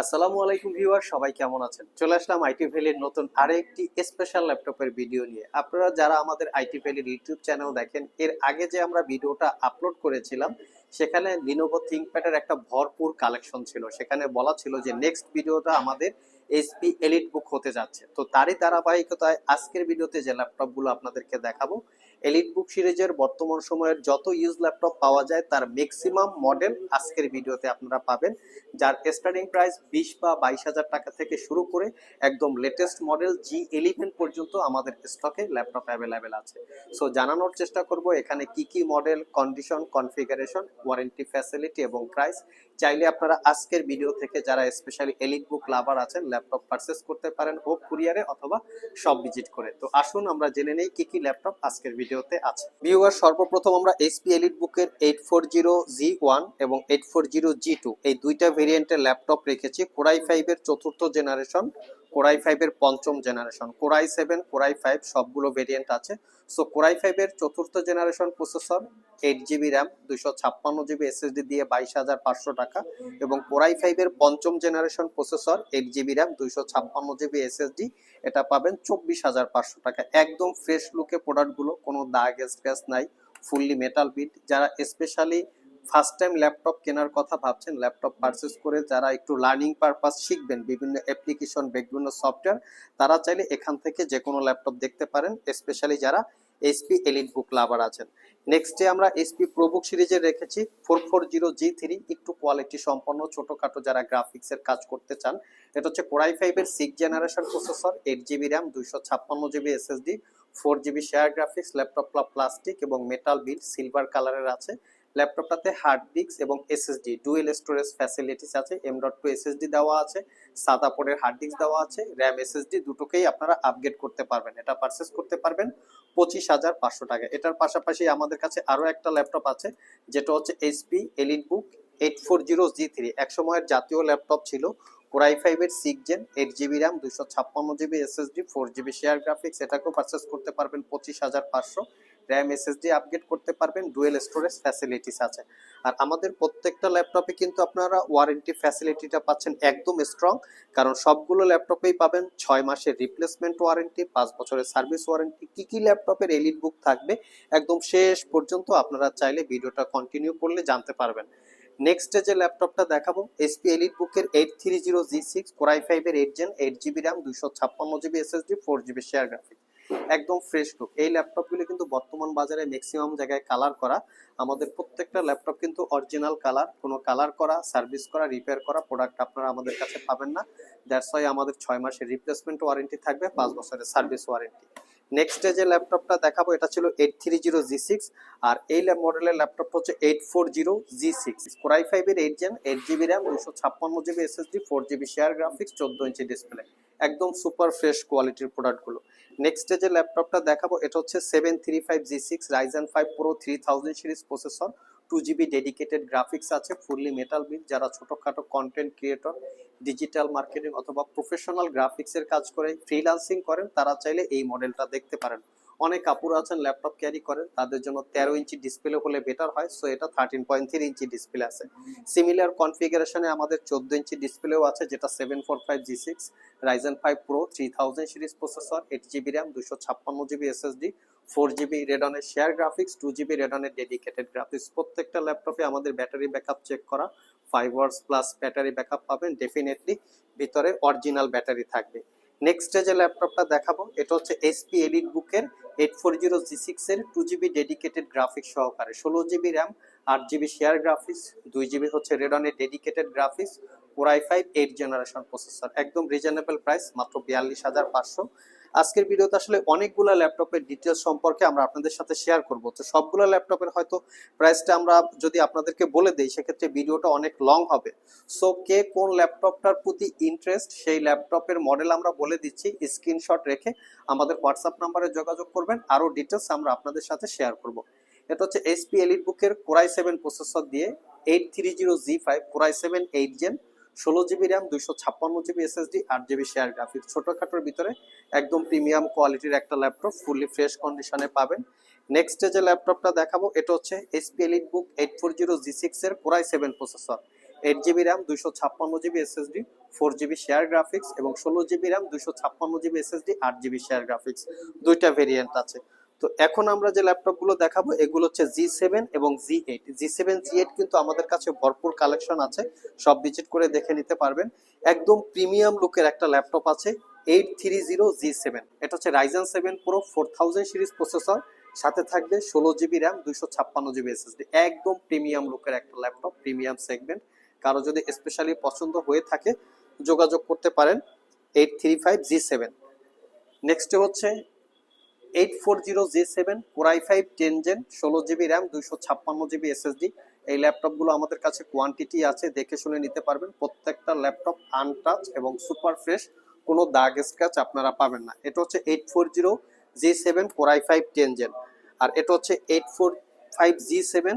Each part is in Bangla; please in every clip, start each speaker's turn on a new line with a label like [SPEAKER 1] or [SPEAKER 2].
[SPEAKER 1] আসসালামু আলাইকুম ভিউয়ার, সবাই কেমন আছেন? চলে আসলাম আইটি ভ্যালির নতুন আরেকটি স্পেশাল ল্যাপটপের ভিডিও নিয়ে। আপনারা যারা আমাদের আইটি ভ্যালির ইউটিউব চ্যানেল দেখেন, এর আগে যে আমরা ভিডিওটা আপলোড করেছিলাম, সেখানে লিনোভো থিঙ্কপ্যাডের একটা ভরপুর কালেকশন ছিল। সেখানে বলা ছিল যে নেক্সট ভিডিওটা আমাদের এসপি এলিট বুক হতে যাচ্ছে। তো তারই ধারাবাহিকতায় আজকের ভিডিওতে যে ল্যাপটপগুলো আপনাদেরকে দেখাবো এলিট বুক সিরিজের বর্তমান সময়ের যত ইউজ ল্যাপটপ পাওয়া যায়, তার ম্যাক্সিমাম মডেল আজকের ভিডিওতে আপনারা পাবেন, যার স্টার্টিং প্রাইস বিশ বা বাইশ হাজার টাকা থেকে শুরু করে একদম লেটেস্ট মডেল জি ইলেভেন পর্যন্ত আমাদের স্টকে ল্যাপটপ অ্যাভেলেবেল আছে। সো জানানোর চেষ্টা করব এখানে কি কি model condition configuration warranty facility এবং প্রাইস চাইলে আপনারা আজকের ভিডিও থেকে যারা স্পেশালি এলিট বুক লাভার আছেন ল্যাপটপ পারচেস করতে পারেন হোক কুরিয়ারে অথবা সব ভিজিট করে। তো, আসুন আমরা জেনে নেই কি কি ল্যাপটপ আজকের ভিডিওতে আছে। ভিউয়ার, সর্বপ্রথম আমরা এইচপি এলিট বুকের eight four zero G one এবং eight four zero G two এই দুইটা ভেরিয়েন্টের ল্যাপটপ রেখেছি। কোরাই ফাইভের চতুর্থ জেনারেশন কোরাই ফাইভের পঞ্চম generation core i seven core i five সবগুলো ভেরিয়েন্ট আছে। সো কোরাই ফাইভের চতুর্থ generation processor eight GB RAM দুশো ছাপ্পান্ন জিবি এসএসডি দিয়ে বাইশ হাজার পাঁচশো টাকা। এবং কোরাই ফাইভের পঞ্চম generation processor eight GB RAM দুইশো ছাপ্পান্ন জিবি এসএসডি এটা পাবেন চব্বিশ হাজার পাঁচশো টাকা। একদম ফ্রেশ লুকে প্রোডাক্টগুলো কোনো দাগ স্ক্র্যাচ নাই ফুললি মেটাল বিট যারা স্পেশালি ফার্স্ট টাইম ল্যাপটপ কেনার কথা ভাবছেন ল্যাপটপ পারচেস করে যারা একটু লার্নিং পারপাস শিখবেন, বিভিন্ন অ্যাপ্লিকেশন বিভিন্ন সফটওয়্যার তারা চাইলে এখান থেকে যে কোনো ল্যাপটপ দেখতে পারেন স্পেশালি যারা এসপি এলিট বুক লাভার আছেন। নেক্সটে আমরা এসপি প্রোবুক সিরিজে রেখেছি four four zero G three একটু কোয়ালিটি সম্পন্ন, ছোটোখাটো যারা গ্রাফিক্সের কাজ করতে চান। এটা হচ্ছে কোরাই ফাইভের six generation processor eight GB RAM দুইশো ছাপ্পান্ন GB SSD four GB share graphics laptop plastic এবং মেটাল বিল সিলভার কালারের আছে। ল্যাপটপটাতে হার্ড ডিস্ক এবং এসএসডি ডুয়েল স্টোরেজ ফ্যাসিলিটিস আছে এম ডট টু এসএসডি দেওয়া আছে, সাদা পোর্টের হার্ড ডিস্ক দেওয়া আছে র্যাম এসএসডি দুটোকেই আপনারা আপগ্রেড করতে পারবেন। এটা পারচেস করতে পারবেন পঁচিশ হাজার পাঁচশো টাকা। এটার পাশাপাশি আমাদের কাছে আরও একটা ল্যাপটপ আছে, যেটা হচ্ছে HP elite book eight four zero G three এক সময়ের জাতীয় ল্যাপটপ ছিল কোরাই ফাইভের six gen eight GB RAM দুশো ছাপ্পান্ন GB SSD four GB share graphics এটাকেও পারচেস করতে পারবেন পঁচিশ হাজার পাঁচশো। র্যাম এসএসডি আপগ্রেড করতে পারবেন ডুয়েল স্টোরেজ ফ্যাসিলিটিস আছে। আর আমাদের প্রত্যেকটা ল্যাপটপে কিন্তু আপনারা ওয়ারেন্টি ফ্যাসিলিটিটা পাচ্ছেন একদম স্ট্রং কারণ সবগুলো ল্যাপটপেই পাবেন ছয় মাসের রিপ্লেসমেন্ট ওয়ারেন্টি পাঁচ বছরের সার্ভিস ওয়ারেন্টি কি কি ল্যাপটপের এলিট বুক থাকবে, একদম শেষ পর্যন্ত আপনারা চাইলে ভিডিওটা কন্টিনিউ করলে জানতে পারবেন। নেক্সট যে ল্যাপটপটা দেখাবো এসপি এলিট বুকের eight three zero G six core i ফাইভের eight gen eight GB RAM দুশো ছাপ্পান্ন GB SSD four GB share graphic একদম ফ্রেশ লুক এই ল্যাপটপগুলো কিন্তু বর্তমান বাজারে ম্যাক্সিমাম জায়গায় কালার করা। আমাদের প্রত্যেকটা ল্যাপটপ কিন্তু অরিজিনাল কালার কোনো কালার করা সার্ভিস করা রিপেয়ার করা প্রোডাক্ট আপনারা আমাদের কাছে পাবেন না। দ্যাটস ওয়াই আমাদের ছয় মাসের রিপ্লেসমেন্ট ওয়ারেন্টি থাকবে, পাঁচ বছরের সার্ভিস ওয়ারেন্টি নেক্সট যে ল্যাপটপটা দেখাবো, এটা ছিল eight three zero G six আর এই মডেলের ল্যাপটপটা হচ্ছে eight four zero G six core i ফাইভের eight gen eight GB RAM দুশো ছাপ্পান্ন GB SSD four GB share graphics চোদ্দ ইঞ্চি ডিসপ্লে একদম সুপার ফ্রেশ কোয়ালিটির প্রোডাক্টগুলো নেক্সট যে ল্যাপটপটা দেখাবো, এটা হচ্ছে seven three five G six Ryzen five pro three thousand series processor two GB dedicated graphics আছে ফুললি মেটাল বিল যারা ছোটোখাটো কন্টেন্ট ক্রিয়েটর ডিজিটাল মার্কেটিং অথবা প্রফেশনাল গ্রাফিক্সের কাজ করে ফ্রিলান্সিং করেন, তারা চাইলে এই মডেলটা দেখতে পারেন। অনেক কাপড় আছেন ল্যাপটপ ক্যারি করেন, তাদের জন্য তেরো ইঞ্চি ডিসপ্লে হলে বেটার হয় সো এটা থার্টিন পয়েন্ট থ্রি ইঞ্চি ডিসপ্লে আছে। সিমিলার কনফিগারেশনে আমাদের চোদ্দ ইঞ্চি ডিসপ্লেও আছে, যেটা seven four five G six Ryzen five pro three thousand series processor eight GB RAM দুশো ছাপ্পান্ন জিবি এসএসডি ফোর জিবি রেডনের শেয়ার গ্রাফিক্স টু জিবি রেডনের ডেডিকেটেড গ্রাফিক্স প্রত্যেকটা ল্যাপটপে আমাদের ব্যাটারি ব্যাকআপ চেক করা five hours plus battery backup পাবেন ডেফিনেটলি ভিতরে অরিজিনাল ব্যাটারি থাকবে। নেক্সট যে ল্যাপটপটা দেখাবো। এটা হচ্ছে এসপি এডিট বুকের eight four zero G six এর টু জিবি ডেডিকেটেড গ্রাফিক্স সহকারে। ষোলো জিবি র্যাম আট জিবি শেয়ার গ্রাফিক্স দুই জিবি হচ্ছে রেডনের dedicated graphics core i five eight generation processor একদম রিজনেবল প্রাইস মাত্র বিয়াল্লিশ হাজার পাঁচশো। আজকের ভিডিওতে আসলে অনেকগুলো ল্যাপটপের ডিটেলস সম্পর্কে আমরা আপনাদের সাথে শেয়ার করব। তো সবগুলো ল্যাপটপের হয়তো প্রাইসটা আমরা যদি আপনাদেরকে বলে দিই, সেক্ষেত্রে ভিডিওটা অনেক লং হবে। সো কে কোন ল্যাপটপটার প্রতি ইন্টারেস্ট সেই ল্যাপটপের মডেল আমরা বলে দিচ্ছি। স্ক্রিনশট রেখে আমাদের হোয়াটসঅ্যাপ নাম্বারে যোগাযোগ করবেন। আরও ডিটেলস আমরা আপনাদের সাথে শেয়ার করব। এটা হচ্ছে এসপি এলিট বুকের কোরাই সেভেন প্রসেসর দিয়ে eight three zero G five core i seven eight gen ষোলো জিবি র্যাম দুইশো ছাপ্পান্ন জিবি এসএসডি আট জিবি শেয়ার গ্রাফিক্স ছোটোখাটোর ভিতরে একদম প্রিমিয়াম কোয়ালিটির একটা ল্যাপটপ ফুললি ফ্রেশ কন্ডিশনে পাবেন। নেক্সট যে ল্যাপটপটা দেখাবো, এটা হচ্ছে SP elite book eight four zero G six এর core i seven processor eight GB RAM দুইশো ছাপ্পান্ন GB SSD four GB share graphics এবং ষোলো জিবি র্যাম দুইশো ছাপ্পান্ন জিবি এসএসডি আট জিবি শেয়ার গ্রাফিক্স দুইটা ভেরিয়েন্ট আছে। তো এখন আমরা যে ল্যাপটপগুলো দেখাবো, এগুলো হচ্ছে জি সেভেন এবং G eight G seven G eight কিন্তু আমাদের কাছে ভরপুর কালেকশন আছে, সব ভিজিট করে দেখে নিতে পারবেন। একদম প্রিমিয়াম লুকের একটা ল্যাপটপ আছে eight three zero G seven এটা হচ্ছে Ryzen seven pro four thousand series processor, সাথে থাকবে ষোলো জিবি র্যাম দুইশো ছাপ্পান্ন জিবি এসএসডি একদম প্রিমিয়াম লুকের একটা ল্যাপটপ, প্রিমিয়াম সেগমেন্ট। কারও যদি স্পেশালি পছন্দ হয়ে থাকে, যোগাযোগ করতে পারেন eight three five G seven next হচ্ছে eight four zero G seven core i five ten gen ষোলো জিবি র্যাম দুইশো ছাপ্পান্ন জিবি এসএসডি এই ল্যাপটপগুলো আমাদের কাছে কোয়ান্টিটি আছে, দেখে শুনে নিতে পারবেন। প্রত্যেকটা ল্যাপটপ আনটাচ এবং সুপার ফ্রেশ কোনো দাগ স্ক্র্যাচ আপনারা পাবেন না। এটা হচ্ছে eight four zero G seven core i five ten gen আর এটা হচ্ছে eight four five G seven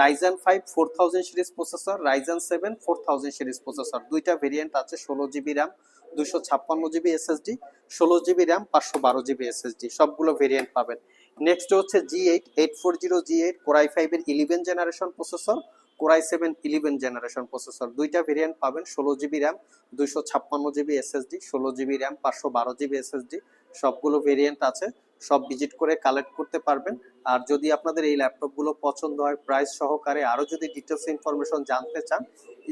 [SPEAKER 1] Ryzen five four thousand series processor Ryzen seven four thousand series processor দুইটা ভেরিয়েন্ট আছে, ষোলো জিবি র্যাম দুশো ছাপ্পান্ন জিবি এসএসডি ষোলো জিবি র্যাম পাঁচশো বারো জিবি এসএসডি সবগুলো ভেরিয়েন্ট পাবেন। নেক্সট হচ্ছে G eight eight four zero G eight core i ফাইভের eleven generation processor core i seven eleven generation processor দুইটা ভেরিয়েন্ট পাবেন, ষোলো জিবি র্যাম দুইশো ছাপ্পান্ন জিবি এসএসডি ষোলো জিবি র্যাম পাঁচশো বারো জিবি এসএসডি সবগুলো ভেরিয়েন্ট আছে, সব ভিজিট করে কালেক্ট করতে পারবেন। আর যদি আপনাদের এই ল্যাপটপগুলো পছন্দ হয় প্রাইস সহকারে আরও যদি ডিটেলস ইনফরমেশন জানতে চান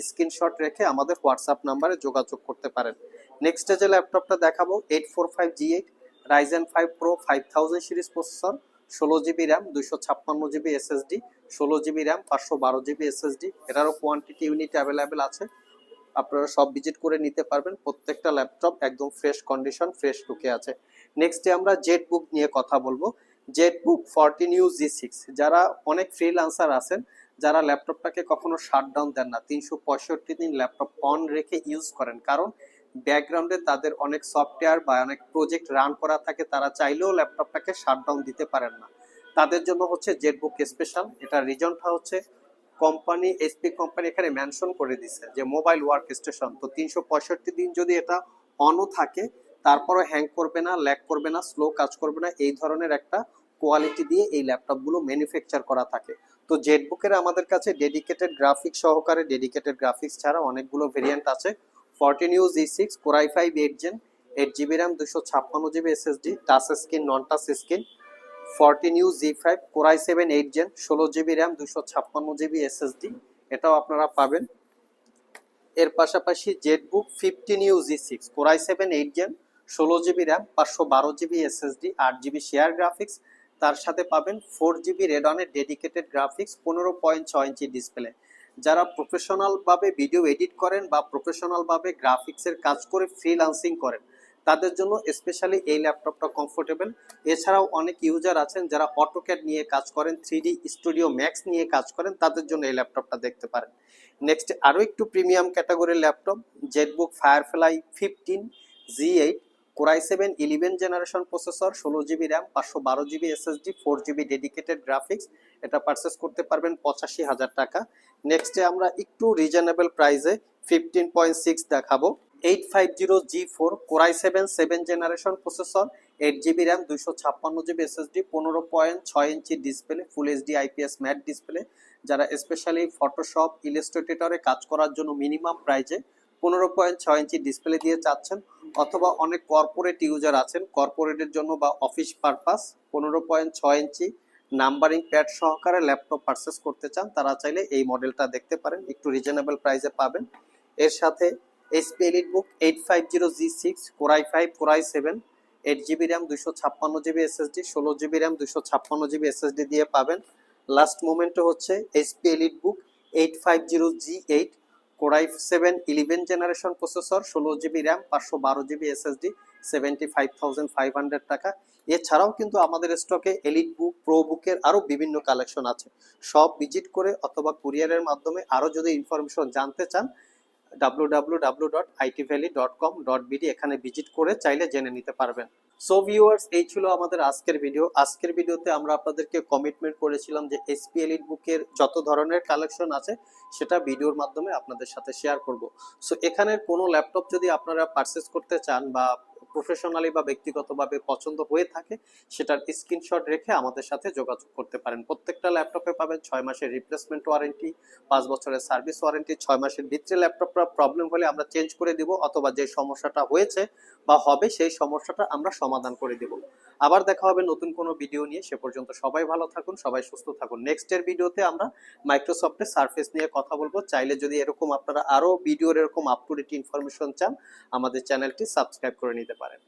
[SPEAKER 1] স্ক্রিনশট রেখে আমাদের হোয়াটসঅ্যাপ নাম্বারে যোগাযোগ করতে পারেন। নেক্সট যে ল্যাপটপটা দেখাবো eight four five G eight Ryzen five pro five thousand series processor ষোলো জিবি র্যাম দুইশো ছাপ্পান্ন জিবি এসএসডি ষোলো জিবি র্যাম পাঁচশো বারো জিবি এসএসডি এটারও কোয়ান্টিটি ইউনিট অ্যাভেলেবেল আছে। আপনারা সব ভিজিট করে নিতে পারবেন, প্রত্যেকটা ল্যাপটপ একদম ফ্রেশ কন্ডিশন ফ্রেশ লুকে আছে। নেক্সটে আমরা জেট বুক নিয়ে কথা বলব। Z book fourteen U G six যারা অনেক ফ্রিলান্সার আছেন, যারা ল্যাপটপটাকে কখনো শাটডাউন দেন না, তিনশো পঁয়ষট্টি দিন ল্যাপটপ অন রেখে ইউজ করেন। কারণ ব্যাকগ্রাউন্ডে তাদের অনেক সফটওয়্যার বা অনেক প্রজেক্ট রান করা থাকে, তারা চাইলেও ল্যাপটপটাকে শাটডাউন দিতে পারেন না। তাদের জন্য হচ্ছে জেটবুক স্পেশাল এটা রিজনটা হচ্ছে কোম্পানি এসপি কোম্পানি এখানে মেনশন করে দিছে যে মোবাইল ওয়ার্ক স্টেশন তো তিনশো পঁয়ষট্টি দিন যদি এটা অনও থাকে তারপরে হ্যাং করবে না ল্যাক করবে না স্লো কাজ করবে না, এই ধরনের একটা কোয়ালিটি দিয়ে এই ল্যাপটপগুলো ম্যানুফ্যাকচার করা থাকে। তো জেটবুকের আমাদের কাছে ডেডিকেটেড গ্রাফিক্স সহকারে ডেডিকেটেড গ্রাফিক্স ছাড়া অনেকগুলো ভেরিয়েন্ট আছে। Fourteen U G six, core i five, eight gen, eight GB RAM দুশো ছাপ্পান্ন GB SSD, touch screen non touch screen, fourteen U G five, core i seven, eight gen, ষোলো জিবি র্যাম দুশো ছাপ্পান্ন জিবি এসএসডি, এটাও আপনারা পাবেন। এর পাশাপাশি ZBook fifteen U G six, core i seven, eight gen, ষোলো জিবি র্যাম, পাঁচশো বারো জিবি এসএসডি, আট জিবি শেয়ার গ্রাফিক্স, তার সাথে পাবেন ফোর জিবি রেডনের ডেডিকেটেড গ্রাফিক্স, পনেরো পয়েন্ট ছয় ইঞ্চি ডিসপ্লে। যারা প্রফেশনাল ভাবে ভিডিও এডিট করেন বা প্রফেশনাল ভাবে গ্রাফিক্সের কাজ করে ফ্রিলান্সিং করেন, তাদের জন্য স্পেশালি এই ল্যাপটপটা কমফোর্টেবল এছাড়াও অনেক ইউজার আছেন যারা অটোক্যাড নিয়ে কাজ করেন থ্রি স্টুডিও ম্যাক্স নিয়ে কাজ করেন, তাদের জন্য এই ল্যাপটপটা দেখতে পারেন। নেক্সট আরও একটু প্রিমিয়াম ক্যাটাগরির laptop ZBook Firefly fifteen G eight core i seven, eleven generation processor, ষোলো জিবি র্যাম, পাঁচশো বারো GB SSD, four GB dedicated graphics. এটা পারচেস করতে পারবেন পঁচাশি হাজার টাকা। নেক্সটে আমরা একটু রিজনেবল প্রাইসে ফিফটিন পয়েন্ট সিক্স দেখাবো। Eight five zero G four core i seven seven generation processor eight GB RAM, দুইশো ছাপ্পান্ন জিবি এসএসডি, পনেরো পয়েন্ট ছয় ইঞ্চি display full HD IPS matt display যারা স্পেশালি ফটোশপ ইলাস্ট্রেটরে কাজ করার জন্য মিনিমাম প্রাইজে পনেরো পয়েন্ট ছয় ইঞ্চি ডিসপ্লে দিয়ে চাচ্ছেন অথবা অনেক কর্পোরেট ইউজার আছেন কর্পোরেটের জন্য বা অফিস পারপাস পনেরো পয়েন্ট ছয় ইঞ্চি নাম্বারিং প্যাড সহকারে ল্যাপটপ পারচেস করতে চান, তারা চাইলে এই মডেলটা দেখতে পারেন, একটু রিজনেবল প্রাইসে পাবেন। এর সাথে HP elite book eight five zero G six core i five core i seven eight GB RAM দুশো ছাপ্পান্ন জিবি এসএসডি ষোলো জিবি র্যাম দুশো ছাপ্পান্ন জিবি এসএসডি দিয়ে পাবেন। লাস্ট মোমেন্টে হচ্ছে HP elite book eight five zero G eight core i seven eleven generation processor ষোলো জিবি র্যাম পাঁচশো বারো GB SSD seventy five thousand five hundred টাকা। এছাড়াও কিন্তু আমাদের স্টকে এলিট বুক প্রো বুকের আরও বিভিন্ন কালেকশন আছে। সব ভিজিট করে অথবা কুরিয়ারের মাধ্যমে আরও যদি ইনফরমেশন জানতে চান W W W dot IT valley dot com dot BD এখানে ভিজিট করে চাইলে জেনে নিতে পারবেন। সো ভিউয়ার্স এই ছিল আমাদের আজকের ভিডিও আজকের ভিডিওতে আমরা আপনাদেরকে কমিটমেন্ট করেছিলাম যে এসপি এলিট বুকের যত ধরনের কালেকশন আছে সেটা ভিডিওর মাধ্যমে আপনাদের সাথে শেয়ার করব। সো এখানের কোনো ল্যাপটপ যদি আপনারা পারচেস করতে চান বা প্রফেশনালি বা ব্যক্তিগতভাবে পছন্দ হয়ে থাকে, সেটার স্ক্রিনশট রেখে আমাদের সাথে যোগাযোগ করতে পারেন। প্রত্যেকটা ল্যাপটপে পাবেন ছয় মাসের রিপ্লেসমেন্ট ওয়ারেন্টি পাঁচ বছরের সার্ভিস ওয়ারেন্টি ছয় মাসের ভিতরে ল্যাপটপটা প্রবলেম হলে আমরা চেঞ্জ করে দিব, অথবা যে সমস্যাটা হয়েছে বা হবে, সেই সমস্যাটা আমরা সমাধান করে দিব। আবার দেখা হবে নতুন কোনো ভিডিও নিয়ে। সে পর্যন্ত সবাই ভালো থাকুন, সবাই সুস্থ থাকুন। নেক্সট এর ভিডিওতে আমরা মাইক্রোসফটের সার্ফেস নিয়ে কথা বলব। চাইলে যদি এরকম আপনারা আরও ভিডিওর এরকম আপ টু ডেট ইনফরমেশন চান, আমাদের চ্যানেলটি সাবস্ক্রাইব করে নিতে পারেন।